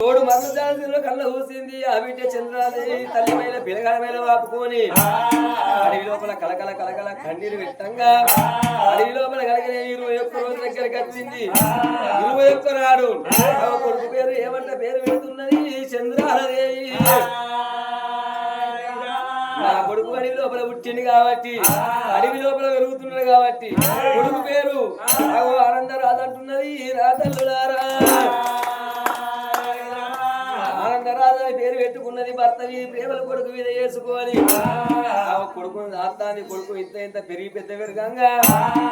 తోడు మరణశాలలో కళ్ళ చూసింది ఆ బిడ్డ చంద్రాదేవి తల్లి మీద పిలగల మీద వాపుకొని. అడవి లోపల కలకల కలకల కన్నీరు పెట్టంగా అడవి లోపల కలగలే ఇరవై ఒక్క రోజు దగ్గరికి వచ్చింది ఇరవై ఒక్క నాడు కొడుకు పేరు ఏమంట పేరు పెడుతున్నది చంద్రాలదేవి నా కొడుకు అడవి లోపల పుట్టింది కాబట్టి అడవి లోపల పెరుగుతున్నాడు కాబట్టి కొడుకు పేరు ఆనందరాజు అంటున్నది. నా పెట్టుకున్నది భర్త వీరి ప్రేమల కొడుకు మీద వేసుకోవాలి ఆ కొడుకు దాస్తాన్ని కొడుకు ఇంత ఇంత పెరిగి పెద్ద పెరగంగా.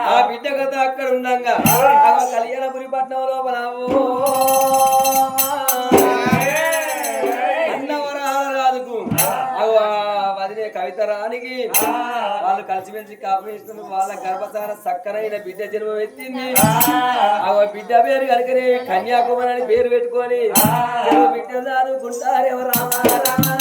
ఆ బిడ్డ కథ అక్కడ ఉండంగా. కళ్యాణపురి పట్నం లోపల. కలిసిమెలిసి కాపురేస్తున్న వాళ్ళ గర్భధార చక్కనైన బిడ్డ జన్మం ఎత్తింది. ఆ. బిడ్డ పేరు కనుకనే కన్యాకుమారి అని పేరు పెట్టుకొని "ఓ బిడ్డ చదువుకుంటారేమో రామా రామా.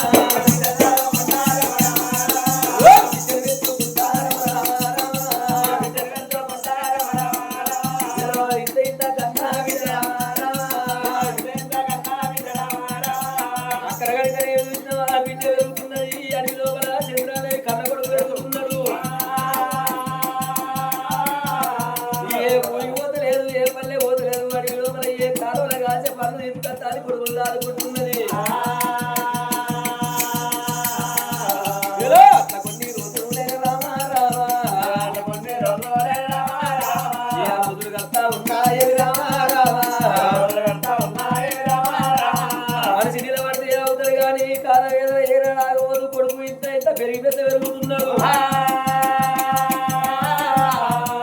నాగబోదు కొడుకు ఇంత ఇంత పెరిగి పెద్ద పెరుగుతున్నాడు.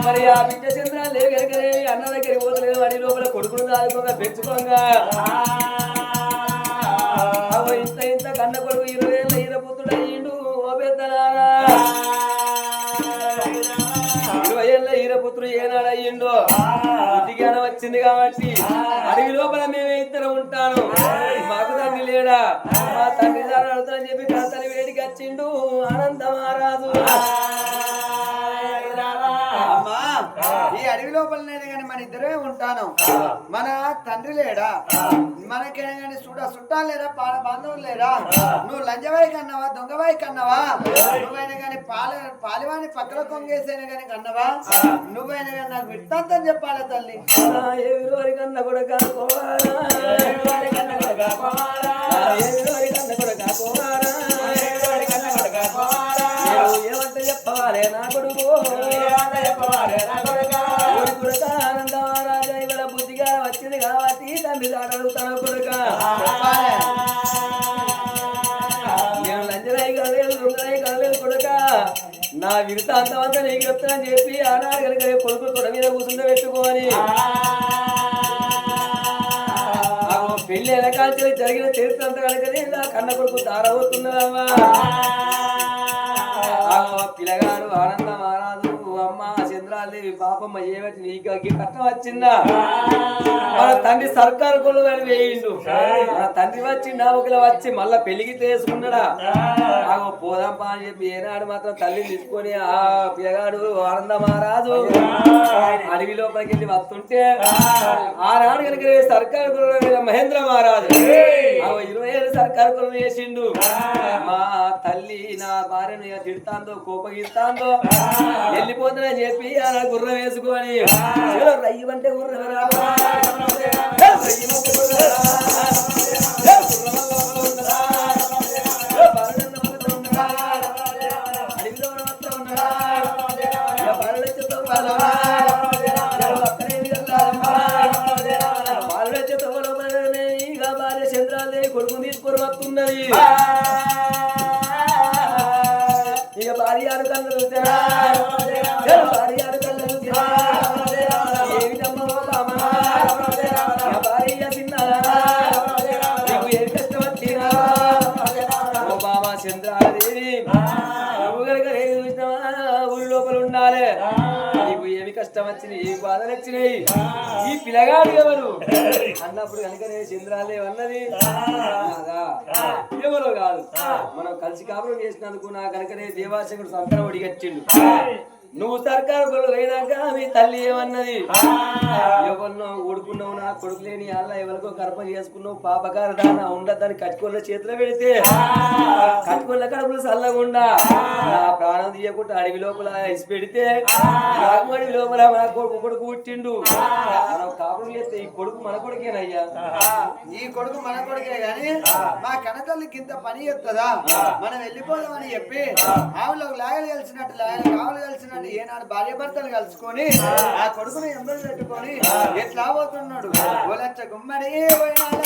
మరి ఆ బిడ్డ చంద్రాలు లేవు కనుకనే అన్న దగ్గరికి పోతలేదు వాడి లోపల కొడుకును దాదుకోగా పెంచుకోగా. అవ ఇంత ఇంత కన్న కొడుకు ఇరవై ఏళ్ళ ఈరపుత్రుడు అయ్యిండు ఓ పెద్దలారా. ఇరవై ఏళ్ళ ఈరపుత్రుడు ఏనాడు అయ్యిండో బుద్ధి వచ్చింది కాబట్టి ఈ అడవి లోపలనే కానీ మన ఇద్దరే ఉంటాను. మన తండ్రి లేడా? మనకైనా కానీ చూడ చుట్టాలు లేరా? పాల బాంధవులు లేరా? నువ్వు లంజవాయి కన్నావా? దొంగవాయి కన్నావా? నువ్వైనా కానీ పాల పాలివాని పక్కల కొంగేసైనా కానీ కన్నావా? నువ్వైనా కానీ నాకు విత్తాంతం చెప్పాలి తల్లి? ఎవరి కన్న కూడా కాకోవారా ఎవరి కన్న కూడా కాకోవారా ఏమంటే చెప్పవాలే నా కొడుకు? తండ్రి అడుగుతాను కొడుక నేను కొడుక నా విరుతాంతం అంతా నీకు చెప్తానని చెప్పి ఆనాడు కనుక కొడుకు తొడ మీద కూర్చుండ పెట్టుకోని ఆ పెళ్ళి వెనకాల్చి జరిగిన చరిత్ర అంతా కనుకనే నా కన్న కొడుకు తారవుతున్నదమ్మా ఆ పిల్లగాడు ఆనందం ఆరాదు అమ్మ చంద్రాదేవి పాపమ్మ ఏమిటి నీకు కట్టం వచ్చిందా? మన తండ్రి సర్కారు కొలు అని వేయిండు మన తండ్రి వచ్చి నావకుల వచ్చి మళ్ళా పెళ్ళికి చేసుకున్నాడా? ఆగో పోదాం పా అని చెప్పి ఏనాడు మాత్రం తల్లిని తీసుకొని ఆ పిల్లగాడు ఆనంద మహారాజు అడవి లోపలికి వెళ్ళి వస్తుంటే ఆనాడు కనుక సర్కారు కొలు మహేంద్ర మహారాజు. ఆగో ఇరవై ఏళ్ళు సర్కారు కొలు వేసిండు మా తల్లి నా భార్యను తిడతాందో కోపగిస్తాందో వెళ్ళిపోతుందని చెప్పి అలా గుర్రం వేసుకొని. ఏదో రయ్యమంటే గుర్రం. వచ్చినాయి. ఈ పిల్లగాడు ఎవరు? అన్నప్పుడు కనుకనే చంద్రాలే అన్నది. నాదా? ఎవరో కాదు. మనం కలిసి కాపురం చేసినందుకు నా కనుకనే దేవాశకుడు సంతరం ఒడిగచ్చిండు నువ్వు సర్కారు కొలు పోయినాక మీ తల్లి ఏమన్నది? ఎవరినో ఊడుకున్నావు నా కొడుకు లేని అల్ల ఎవరికో గర్భం చేసుకున్నావు పాపకార దాన ఉండదని కట్టుకోళ్ళ చేతిలో పెడితే కట్టుకోళ్ళ కడుపులు చల్లగుండా నా ప్రాణం తీయకుండా అడవి లోపల ఇసి పెడితే అడవి లోపల మన కొడుకు కొడుకు పుట్టిండు. మనం కాపురం చేస్తే ఈ కొడుకు మన కొడుకేనయ్యా. ఈ కొడుకు మన కొడుకే గాని మా కనతల్లికి ఇంత పని చెప్తుందా మనం వెళ్ళిపోదామని చెప్పి ఆవులకు లాగలు కలిసినట్టు లాగలు కావులు కలిసినట్టు ఏనాడు భార్య భర్తలు కలుసుకొని ఆ. కొడుకుని ఎంబడి పెట్టుకొని ఎట్లా పోతున్నాడు? ఓలచ్చ గుమ్మడి పోయినాడు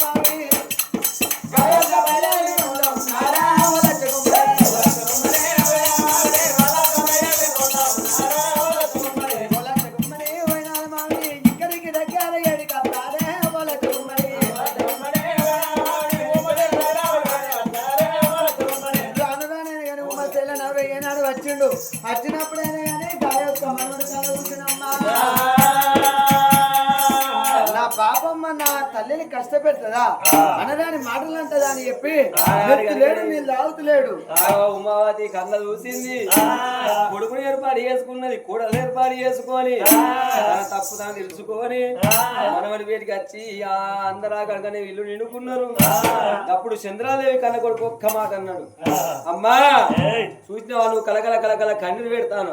చెల్లె నవ్వే ఏనాడు వచ్చిండు వచ్చినప్పుడైనా కానీ గాయ యొక్క మనోడు నా పాపమ్మ నా తల్లిని కష్టపెట్టదా అనరాని మాటలు అంటదా అని చెప్పి లేడు నీళ్ళు తాగుతలేడు. ఉమావతి కళ్ళ చూసింది. కొడుకుని ఏర్పాటు చేసుకున్నది కూడలు ఏర్పాటు చేసుకొని తప్పు తాను తెలుసుకొని మనవడి వేటికి వచ్చి ఆ అందరూ అక్కడికనే ఇల్లు నిండుకున్నారు. అప్పుడు చంద్రాదేవి కన్న కొడుకు ఒక్క మాట అన్నాడు. అమ్మా చూసినావా నువ్వు కలకల కలకల కన్నీరు పెడతాను.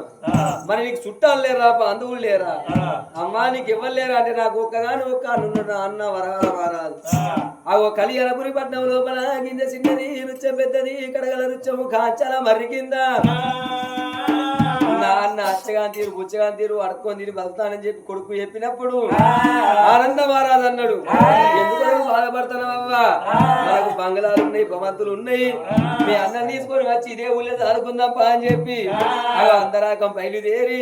మరి నీకు చుట్టాలు లేరా బంధువులు లేరా? అమ్మా నీకు ఇవ్వలేరా లేరా అంటే నాకు ఒక్కగాని ఒక్క అన్న వరహాల మారాదు ఆ. కళ్యాణపురి పట్నం లోపల గింజ చిన్నది రుచ్చం పెద్దది కడగల రుచ్చము కాంచాల మర్రి కింద. నా అన్న అచ్చగాని తీరు బుచ్చగాని తీరు అడుక్కొని తీరు బతుకుతానని చెప్పి కొడుకు చెప్పినప్పుడు ఆనందం మారాదు అన్నాడు. ఎందుకు బాధపడుతున్నావా మనకు బంగళాలు ఉన్నాయి భవంతులు ఉన్నాయి. మీ అన్నం తీసుకొని వచ్చి ఇదే ఊళ్ళో చదువుకుందాం పా అని చెప్పి అగో అందరాకం బయలుదేరి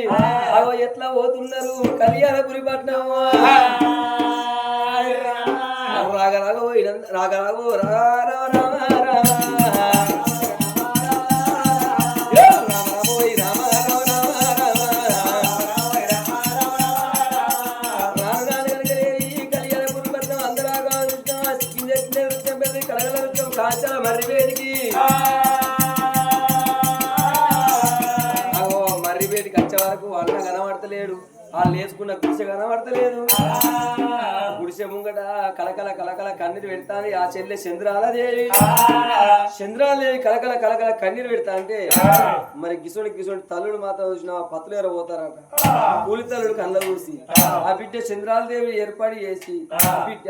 అగో ఎట్లా పోతున్నారు? కళ్యాణపురి పట్నం రాగ రాగ పోయిన- రాగ రాగ రా రా రా రా రా. కాంచాల మర్రి వేడికి అగో మర్రి వేడికి వచ్చే వరకు అన్న కనబడతలేడు. వాళ్ళు వేసుకున్న గుడిసె కనబడతలేదు. గుడిసె ముంగట కలకల కలకల కన్నీరు పెడతాంది. ఆ చెల్లె చంద్రాలదేవి చంద్రాలదేవి కలకల కలకల కన్నీరు పెడతా అంటే మరి గిసోడి గిసోడి తల్లుడు మాత్రం చూసిన పత్తులు ఎర పోతారట. కూలి తల్లుడు కళ్ళ చూసి ఆ. బిడ్డ చంద్రాలదేవి ఏర్పాటు చేసి ఆ. బిడ్డ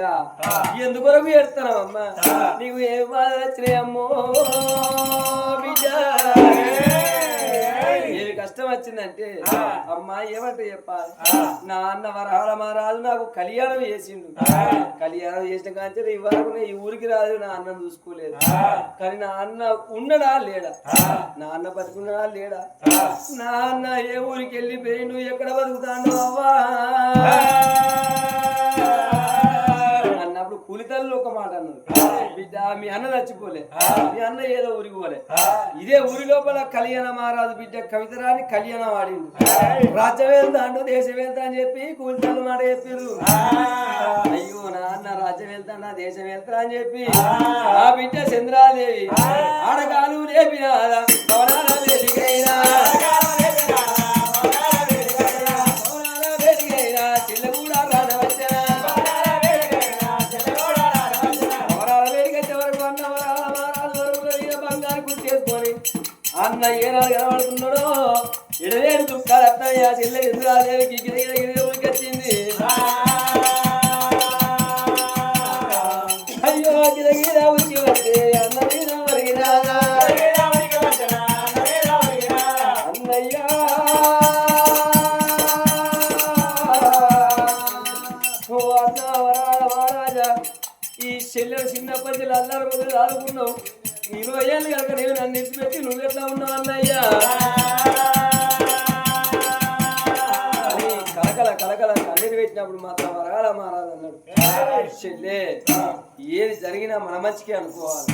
ఎందుకొరకు ఏడుతున్నావమ్మా నీకు ఏ బాధ వచ్చినాయమ్మో? వచ్చిందంటే అమ్మా ఏమంటే చెప్పాలి నా అన్న వరహాల మహారాజు నాకు కళ్యాణం చేసిండు. కళ్యాణం చేసిన కాంచె ఈ వరకు ఈ ఊరికి రాదు నా అన్నం చూసుకోలేదు. కానీ నా అన్న ఉన్నడా లేడా? నా అన్న బతుకున్నాడా లేడా? నా అన్న ఏ ఊరికి వెళ్ళిపోయిండు? ఎక్కడ బతుకుతాడు అవ్వా? కూలితల్లు ఒక మాట బిడ్డ మీ అన్న చచ్చిపోలే. మీ అన్న ఏదో ఊరికి పోలే. ఇదే ఊరి లోపల కళ్యాణ మహారాజు బిడ్డ కవితరాని కళ్యాణం ఆడిండు రాజ్యం వెళ్తాండు దేశం వెళ్తా అని చెప్పి కూలితల్లు మాట చెప్పారు అయ్యో నా అన్న రాజ్యం వెళ్తాడా దేశం వెళ్తా అని చెప్పి ఆ. బిడ్డ చంద్రాదేవి. ఆడగాలు లేపిన అన్న ఏనాడు కనబడుతున్నాడో. ఎడలేడు దుఃఖాలు అత్తయ్య చెల్లె ఇంద్రాదేవికి గిరిగిర అయ్యో గిరగిర ఉరికి వస్తే అన్న మీద ఒరిగినాదా అన్నయ్యా. వరాల ఈ చెల్లెలు చిన్నప్పటి నుంచి అల్లారు మొదలు ఆడుకున్నావు ఇరవై ఏళ్ళు కనుక నేను నన్ను ఇచ్చిపెట్టి నువ్వు ఎట్లా ఉన్నావు అన్నయ్యా? పెట్టినప్పుడు మాత్రం వరాల మహారాజు అన్నాడు. చెల్లె ఏది జరిగినా మన మంచికే అనుకోవాలి.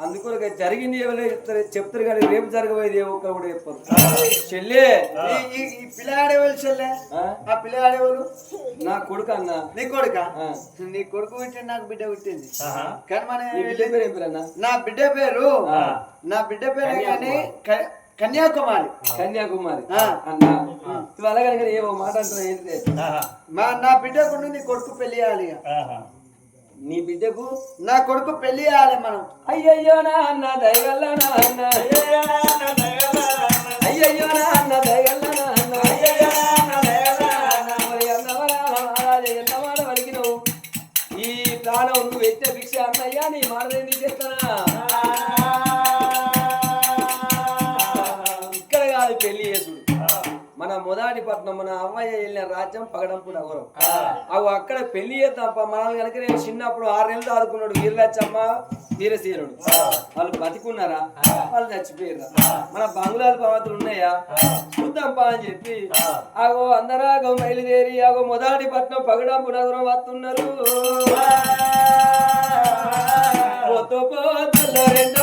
అందుకొరకు జరిగింది ఎవరో చెప్తారు చెప్తారు కానీ రేపు జరగబోయేది ఏ ఒక్కరు కూడా చెప్పరు. చెల్లె! ఈ- పిల్లాడేవాళ్ళు చెల్లె? ఆ? పిల్లాడేవాళ్ళు నా కొడుకు అన్న. నీ కొడుక? ఆ. నీ కొడుకు పుట్టింది నాకు బిడ్డ పుట్టింది. కానీ మన నీ బిడ్డ పేరు ఏం పేరు అన్న? నా బిడ్డ పేరు ఆ. నా బిడ్డ పేరు కానీ కన్యాకుమారి. కన్యాకుమారి. అన్న. కనుక ఏవో మాట అంటున్నా మా నా బిడ్డకు నీ కొడుకు పెళ్ళి చేయాలి ఇక. నీ బిడ్డకు? నా కొడుకు పెళ్ళి చేయాలి మనం. అయ్యయ్యో నా అన్న దయగల్ల నా అన్న. అయ్యయ్యో నా అన్న దయగల్ల నా అన్న. మాట పలికినవు ఈ ప్రాణం నువ్వు ఎత్తే భిక్ష అన్నయ్యా నీ మాటలేంది చేస్తానా మన అవ్వయ్య వెళ్ళిన రాజ్యం పగడంపు నగరం. అవి అక్కడ పెళ్ళి చేద్దాం మనల్ని కనుక నేను చిన్నప్పుడు ఆరు నెలలు ఆదుకున్నాడు వీరలచ్చమ్మ వీరసేనుడు వాళ్ళు బతికున్నారా? వాళ్ళు చచ్చిపోయారు మన బంగ్లాలు పర్వతులు ఉన్నాయా? చూద్దాం పా అని చెప్పి అగో అందరాగో బయలుదేరి అగో మొదటి పట్నం పగడంపు నగరం వస్తున్నారు. రెండో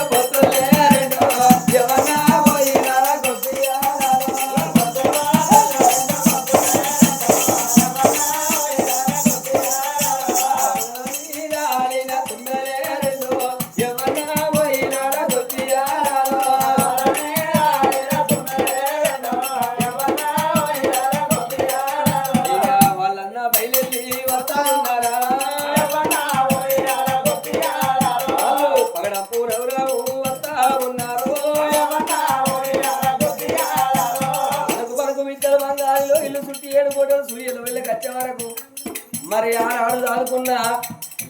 దాడుకున్న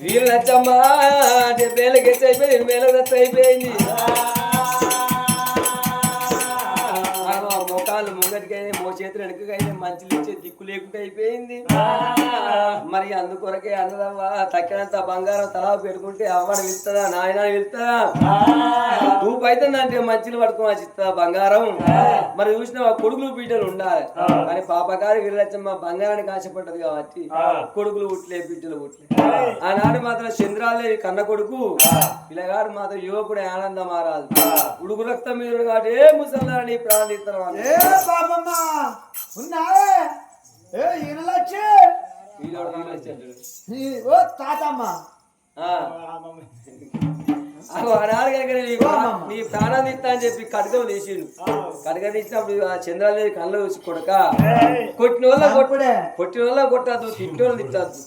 వీరు నచ్చమ్మా డెబ్బేళ్ళకి ఎత్తి అయిపోయింది వేలకు ఎత్తి అయిపోయింది. మోకాలు ముంగటికైనా మో చేతులు వెనకకైనా మంచులు ఇచ్చే దిక్కు లేకుండా అయిపోయింది. మరి అందుకొరకే అన్నదవ్వ తక్కినంత బంగారం తలా పెట్టుకుంటే అవ్వని వెళ్తారా నాయన నువ్వు అంటే మంచిలు పట్టుకోవాలి చిత్త బంగారం. మరి చూసిన కొడుకులు బిడ్డలు ఉండాలి. కానీ పాపకారి వీరలచ్చమ్మ బంగారానికి ఆశపడ్డది కాబట్టి కొడుకులు పుట్లే బిడ్డలు పుట్లే ఆనాడు మాత్రం చంద్రాలేవి కన్న కొడుకు పిల్లగాడు మాత్రం యువకుడు ఆనందం మారాదు ఉడుకు రక్తం మీద కాబట్టి ఏ ముసల్లాని ప్రాణం ఇస్తారు వాళ్ళు ఏ ఈయనలొచ్చి ఓ తాతమ్మ. నీ ప్రాణం తీస్తా అని చెప్పి కడగం తీసిండు. కడగ తీసినప్పుడు ఆ చంద్రాలేవి కళ్ళు కొడక కొట్టిన వాళ్ళ కొట్టు అప్పుడే. కొట్టిన వాళ్ళ కొట్టద్దు తిట్టిన వాళ్ళు తిట్టద్దు.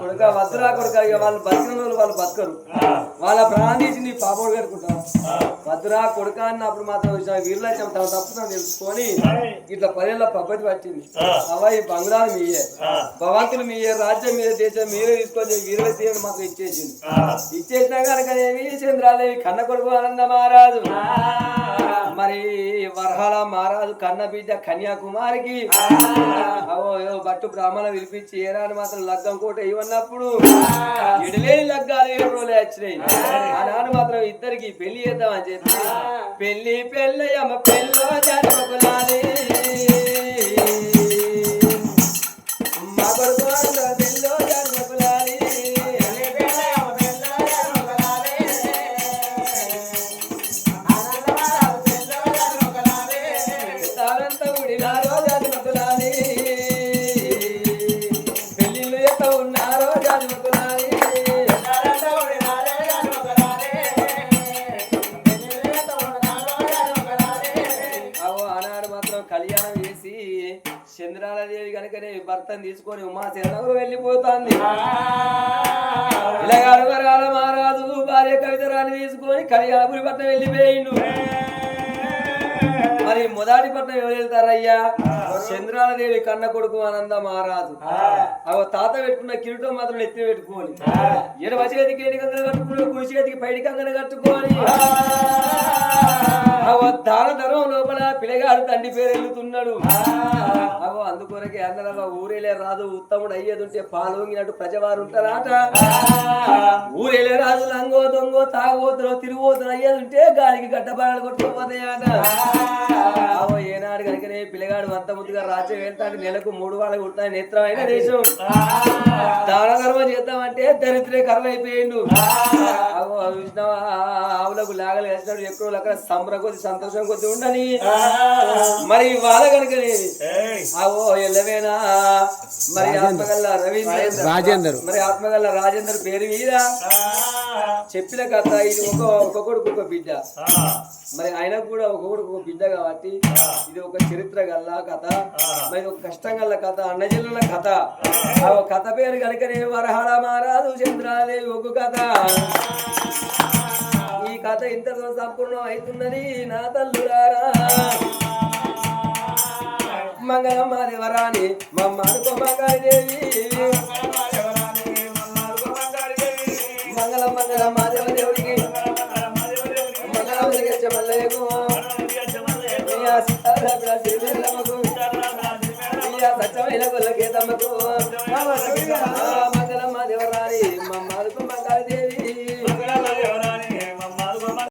కొడుక వద్దురా కొడుక ఇక వాళ్ళు బతికిన వాళ్ళు వాళ్ళు బతకరు. వాళ్ళ ప్రాణం తీసి నీ పాపడు కట్టుకుంటాం వద్దురా కొడుక అన్నప్పుడు మాత్రం వీళ్ళచ్చం తన తప్పు తను తెలుసుకొని ఇట్లా పదేళ్ళ పబ్బతి పట్టింది. అవ్వ ఈ బంగ్లాలు మీయే? భవంతులు మీయే రాజ్యం మీద దేశం మీరే తీసుకొని వీరుల సీఎం మాకు ఇచ్చేసింది ఇచ్చేసినా కనుక ఏమి చంద్రాదేవి కన్న కొడుకు ఆనంద మహారాజు. మరి వరహాల మహారాజు కన్న బిడ్డ కన్యాకుమారికి బట్టు బ్రాహ్మణ పిలిపించి ఏరాని మాత్రం లగ్గం కోట ఇవన్నప్పుడు ఎడలేని లగ్గాలు ఏడు రోజులు వచ్చినాయి. ఆనాడు మాత్రం ఇద్దరికి పెళ్ళి చేద్దామని చెప్పి. పెళ్ళి పెళ్ళయ్యమ్మ పెళ్ళ జరగకులాలి ఆనాడు కళ్యాణం చేసి చంద్రాలదేవి కనుకనే భర్తను తీసుకొని ఉమా శరణకు వెళ్ళిపోతాంది ఇలాగాడు మహారాజు భార్య కవితరాన్ని తీసుకొని కళ్యాణపురి పట్నం వెళ్ళిపోయిండు. మరి మొదటి పట్నం ఎవరు వెళ్తారయ్యా? చంద్రాలదేవి కన్న కొడుకు ఆనంద మహారాజు. అవ తాత పెట్టుకున్న కిరీటం మాత్రం ఎత్తి పెట్టుకోని ఎడమ చేతికి ఏడు కంగన కట్టుకుని కుడి చేతికి పైడి కంగన కట్టుకొని అవ దాన లోపల పిల్లగాడు తండ్రి పేరు వెళ్తున్నాడు అవో అందుకొరకే అందరవ ఊరేలే రాదు ఉత్తముడు అయ్యేది ఉంటే పాల్గొంగినట్టు ప్రజవారు ఉంటారాట ఊరేలే రాదు లంగో దొంగో తాగోతురో తిరుగుతురో అయ్యేది ఉంటే గాలికి గడ్డపారాలు కొట్టుకోపోతాయట. అవో ఏనాడు కనుకనే పిల్లగాడు అంత ముందుగా రాజ్యం వెళ్తాడు నెలకు మూడు వాళ్ళ కుడతా నేత్రమైన దేశం. దాన ధర్మం చేద్దామంటే దరిద్రే కర్మ అయిపోయిండు అవో చూసినావా ఆవులకు లాగలు వేసినాడు ఎక్కువ అక్కడ సంబరకు కొద్ది సంతోషం కొద్ది ఉండని. మరి వాళ్ళ కనుక అవో ఎల్లవేనా? మరి ఆత్మగల్ల రవీంద్ర రాజేందర్. మరి ఆత్మగల్ల రాజేందర్ పేరు మీద చెప్పిన కథ ఇది ఒక ఒక కొడుకు ఒక బిడ్డ. మరి ఆయనకు కూడా ఒక కొడుకు ఒక బిడ్డ కాబట్టి ఇది ఒక చరిత్ర గల్ల కథ. మరి ఒక కష్టం గల్ల కథ అన్నజిల్లుల కథ. ఆ. ఒక కథ పేరు కనుకనే వరహళ మారాదు చంద్రాదేవి ఒక కథ. కథ ఇంతతో సంపూర్ణం అవుతున్నది నా తల్లురారా. మంగళమ్మ దేవరాని మమ్మనుకో మంగాదేవి మంగళ మంగళ మాదేవ దేవుడికి మంగళం దిగచ్చ సత్యమైన గొల్లకేతమ్మకు